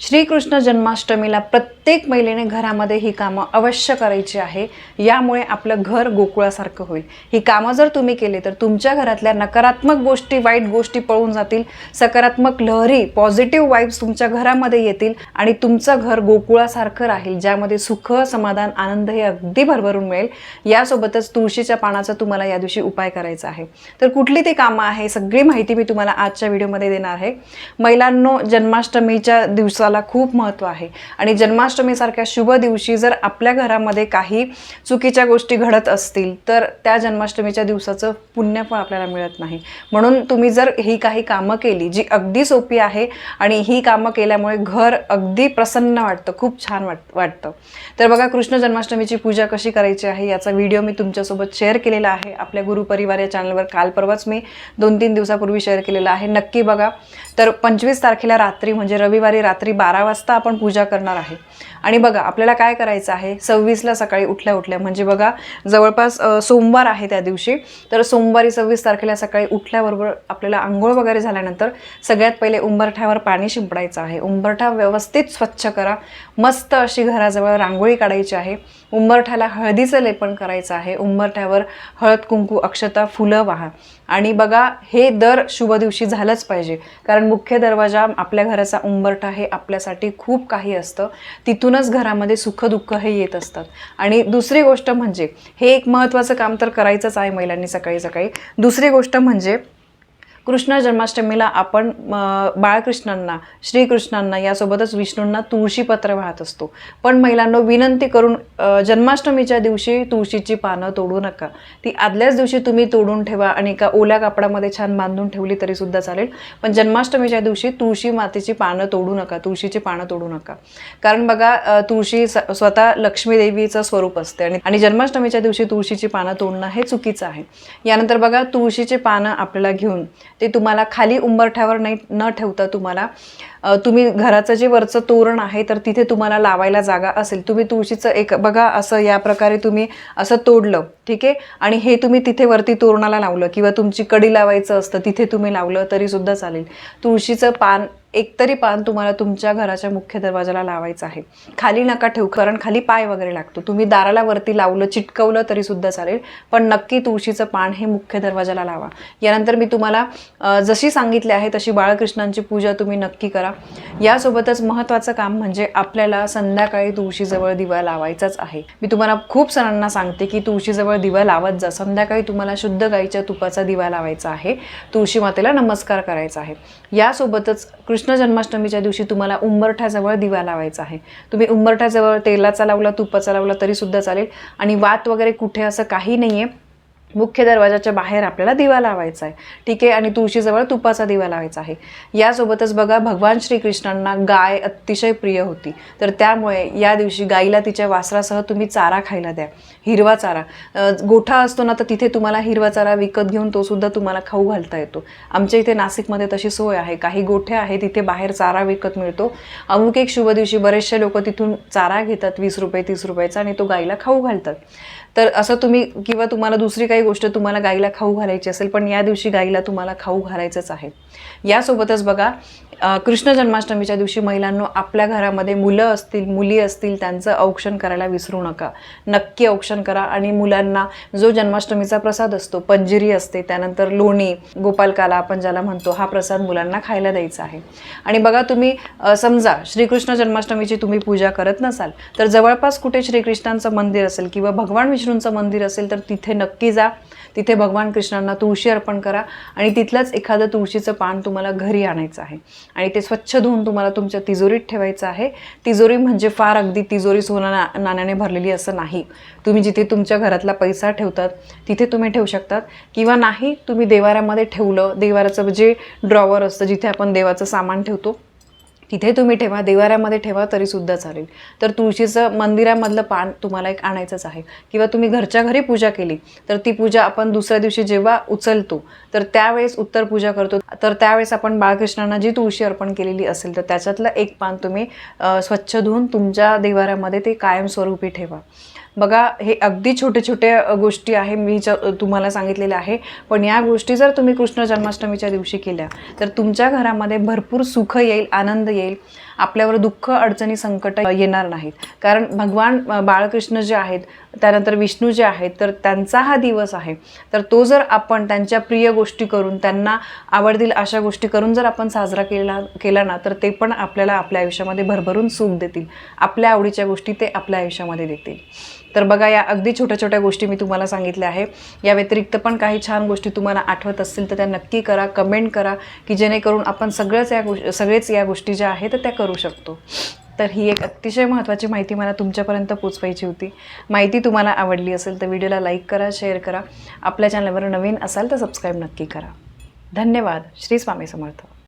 श्रीकृष्ण जन्माष्टमीला प्रत्येक महिलेने घरामध्ये ही कामं अवश्य करायची आहे. यामुळे आपलं घर गोकुळासारखं होईल. ही कामं जर तुम्ही केली तर तुमच्या घरातल्या नकारात्मक गोष्टी वाईट गोष्टी पळून जातील. सकारात्मक लहरी पॉझिटिव्ह वाईब्स तुमच्या घरामध्ये येतील आणि तुमचं घर गोकुळासारखं राहील ज्यामध्ये सुख समाधान आनंद हे अगदी भरभरून मिळेल. यासोबतच तुळशीच्या पानाचा तुम्हाला या दिवशी उपाय करायचा आहे. तर कुठली ती कामं आहे? सगळी माहिती मी तुम्हाला आजच्या व्हिडिओमध्ये देणार आहे. महिलांनो जन्माष्टमीच्या दिवसाला खूप महत्त्व आहे. आणि जन्माष्टमीसारख्या शुभ दिवशी जर आपल्या घरामध्ये काही चुकीच्या गोष्टी घडत असतील तर त्या जन्माष्टमीच्या दिवसाचं पुण्यफळ आपल्याला मिळत नाही. म्हणून तुम्ही जर ही काही कामं केली जी अगदी सोपी आहे आणि ही कामं केल्यामुळे घर अगदी प्रसन्न वाटतं खूप छान वाट वाटतं. तर बघा कृष्ण जन्माष्टमीची पूजा कशी करायची आहे याचा व्हिडिओ मी तुमच्यासोबत शेअर केलेला आहे. आपल्या गुरुपरिवार या चॅनलवर काल परवाच मी दोन तीन दिवसापूर्वी शेअर केलेला आहे. नक्की बघा. तर पंचवीस तारखेला रात्री म्हणजे रविवारी रात्री बारा वाजता आपण पूजा करणार आहे. आणि बघा आपल्याला काय करायचं आहे? सव्वीसला सकाळी उठल्या उठल्या म्हणजे बघा जवळपास सोमवार आहे त्या दिवशी. तर सोमवारी सव्वीस तारखेला सकाळी उठल्याबरोबर आपल्याला आंघोळ वगैरे झाल्यानंतर सगळ्यात पहिले उंबरठ्यावर पाणी शिंपडायचं आहे. उंबरठा व्यवस्थित स्वच्छ करा. मस्त अशी घराजवळ रांगोळी काढायची आहे. उंबरठ्याला हळदीचं लेपन करायचं आहे. उंबरठ्यावर हळद कुंकू अक्षता फुलं वाहा. आणि बघा हे दर शुभ दिवशी झालंच पाहिजे. कारण मुख्य दरवाजा आपल्या घराचा उंबरठा हे आपल्यासाठी खूप काही असतं. तिथूनच घरामध्ये सुखदुःख हे येत असतात. आणि दुसरी गोष्ट म्हणजे हे एक महत्त्वाचं काम तर करायचंच आहे महिलांनी सकाळी सकाळी. दुसरी गोष्ट म्हणजे कृष्ण जन्माष्टमीला आपण बाळकृष्णांना श्रीकृष्णांना यासोबतच विष्णूंना तुळशीपत्र वाहत असतो. पण महिलांना विनंती करून जन्माष्टमीच्या दिवशी तुळशीची पानं तोडू नका. ती आदल्याच दिवशी तुम्ही तोडून ठेवा आणि एका ओल्या कापडामध्ये छान बांधून ठेवली तरी सुद्धा चालेल. पण जन्माष्टमीच्या दिवशी तुळशी मातेची पानं तोडू नका. तुळशीची पानं तोडू नका. कारण बघा तुळशी स्वतः लक्ष्मी देवीचं स्वरूप असते आणि आणि जन्माष्टमीच्या दिवशी तुळशीची पानं तोडणं हे चुकीचं आहे. यानंतर बघा तुळशीची पानं आपल्याला घेऊन ते तुम्हाला खाली उंबरठ्यावर नाही न ठेवता तुम्हाला तुम्ही घराचं जे वरचं तोरण आहे तर तिथे तुम्हाला लावायला जागा असेल. तुम्ही तुळशीचं एक बघा असं या प्रकारे तुम्ही असं तोडलं ठीक आहे? आणि हे तुम्ही तिथे वरती तोरणाला लावलं किंवा तुमची कडी लावायचं असतं तिथे तुम्ही लावलं तरीसुद्धा चालेल. तुळशीचं पान एकतरी पान तुम्हाला तुमच्या घराच्या मुख्य दरवाजाला लावायचं आहे. खाली नका ठेवू कारण खाली पाय वगैरे लागतो. तुम्ही दाराला वरती लावलं चिटकवलं तरी सुद्धा चालेल. पण नक्की तुळशीचं पान हे मुख्य दरवाजाला लावा. यानंतर मी तुम्हाला जशी सांगितले आहे तशी बाळकृष्णांची पूजा तुम्ही नक्की करा. यासोबतच महत्त्वाचं काम म्हणजे आपल्याला संध्याकाळी तुळशीजवळ दिवा लावायचाच आहे. मी तुम्हाला खूप सणांना सांगते की तुळशीजवळ दिवा लावत जा. संध्याकाळी तुम्हाला शुद्ध गाईच्या तुपाचा दिवा लावायचा आहे. तुळशी मातेला नमस्कार करायचा आहे. यासोबतच कृष्ण जन्माष्टमीच्या दिवशी तुम्हाला उंबरठ्याजवळ दिवा लावायचा आहे. तुम्ही उंबरठ्याजवळ तेलाचा लावला तुपाचा लावला तरीसुद्धा चालेल. आणि वात वगैरे कुठे असं काही नाही आहे मुख्य दरवाजाच्या बाहेर आपल्याला दिवा लावायचा आहे. ठीक आहे? आणि तुळशीजवळ तुपाचा दिवा लावायचा आहे. यासोबतच बघा भगवान श्रीकृष्णांना गाय अतिशय प्रिय होती. तर त्यामुळे या दिवशी गाईला तिच्या वासरासह तुम्ही चारा खायला द्या. हिरवा चारा. गोठा असतो ना तर तिथे तुम्हाला हिरवा चारा विकत घेऊन तो सुद्धा तुम्हाला खाऊ घालता येतो. आमच्या इथे नाशिकमध्ये तशी सोय आहे. काही गोठे आहे तिथे बाहेर चारा विकत मिळतो. अमुक एक शुभ दिवशी बरेचसे लोक तिथून चारा घेतात वीस रुपये तीस रुपयाचा आणि तो गाईला खाऊ घालतात. तर असं तुम्ही किंवा तुम्हाला दुसरी काही गोष्ट तुम्हाला गाईला खाऊ घालायची असेल पण या दिवशी गाईला तुम्हाला खाऊ घालायचंच आहे. यासोबतच बघा कृष्ण जन्माष्टमीच्या दिवशी महिलांनो आपल्या घरामध्ये मुलं असतील मुली असतील त्यांचं औक्षण करायला विसरू नका. नक्की औक्षण करा आणि मुलांना जो जन्माष्टमीचा प्रसाद असतो पंजिरी असते त्यानंतर लोणी गोपालकाला आपण ज्याला म्हणतो हा प्रसाद मुलांना खायला द्यायचा आहे. आणि बघा तुम्ही समजा श्रीकृष्ण जन्माष्टमीची तुम्ही पूजा करत नसाल तर जवळपास कुठे श्रीकृष्णांचं मंदिर असेल किंवा भगवान विष्णूंचं मंदिर असेल तर तिथे नक्की जा. तिथे भगवान कृष्णांना तुळशी अर्पण करा आणि तिथलंच एखादं तुळशीचं पान तुम्हाला घरी आणायचं आहे. आणि ते स्वच्छ धुवून तुम्हाला तुमच्या तिजोरीत ठेवायचं आहे. तिजोरी म्हणजे फार अगदी तिजोरी सोना ना नाण्याने भरलेली असं नाही. तुम्ही जिथे तुमच्या घरातला पैसा ठेवतात तिथे तुम्ही ठेवू शकतात. किंवा नाही तुम्ही देवाऱ्यामध्ये ठेवलं देवाऱ्याचं जे ड्रॉवर असतं जिथे आपण देवाचं सामान ठेवतो तिथे तुम्ही ठेवा देवाऱ्यामध्ये ठेवा तरी सुद्धा चालेल. तर तुळशीचं मंदिरामधलं पान तुम्हाला एक आणायचंच आहे. किंवा तुम्ही घरच्या घरी पूजा केली तर ती पूजा आपण दुसऱ्या दिवशी जेव्हा उचलतो तर त्यावेळेस उत्तर पूजा करतो. तर त्यावेळेस आपण बाळकृष्णांना जी तुळशी अर्पण केलेली असेल तर त्याच्यातलं एक पान तुम्ही स्वच्छ धुवून तुमच्या देवाऱ्यामध्ये ते कायमस्वरूपी ठेवा. बघा हे अगदी छोटे छोटे गोष्टी आहे मी तुम्हाला सांगितलेल्या आहे. पण या गोष्टी जर तुम्ही कृष्ण जन्माष्टमीच्या दिवशी केल्या तर तुमच्या घरामध्ये भरपूर सुख येईल आनंद येईल. आपल्यावर दुःख अडचणी संकट येणार नाहीत. कारण भगवान बाळकृष्ण जे आहेत त्यानंतर विष्णू जे आहेत तर त्यांचा हा दिवस आहे. तर तो जर आपण त्यांच्या प्रिय गोष्टी करून त्यांना आवडतील अशा गोष्टी करून जर आपण साजरा केला केला ना तर ते पण आपल्याला आपल्या आयुष्यामध्ये भरभरून सुख देतील. आपल्या आवडीच्या गोष्टी ते आपल्या आयुष्यामध्ये देतील. तर बघा या अगदी छोट्या छोट्या गोष्टी मी तुम्हाला सांगितल्या आहे. या व्यतिरिक्त पण काही छान गोष्टी तुम्हाला आठवत असतील तर त्या नक्की करा कमेंट करा की जेणेकरून आपण सगळंच या गोष्टी सगळेच या गोष्टी ज्या आहेत त्या करू शकतो. तर ही एक अतिशय महत्त्वाची माहिती मला तुमच्यापर्यंत पोचवायची होती. माहिती तुम्हाला आवडली असेल तर व्हिडिओला लाईक करा शेअर करा. आपल्या चॅनलवर नवीन असाल तर सबस्क्राईब नक्की करा. धन्यवाद. श्री स्वामी समर्थ.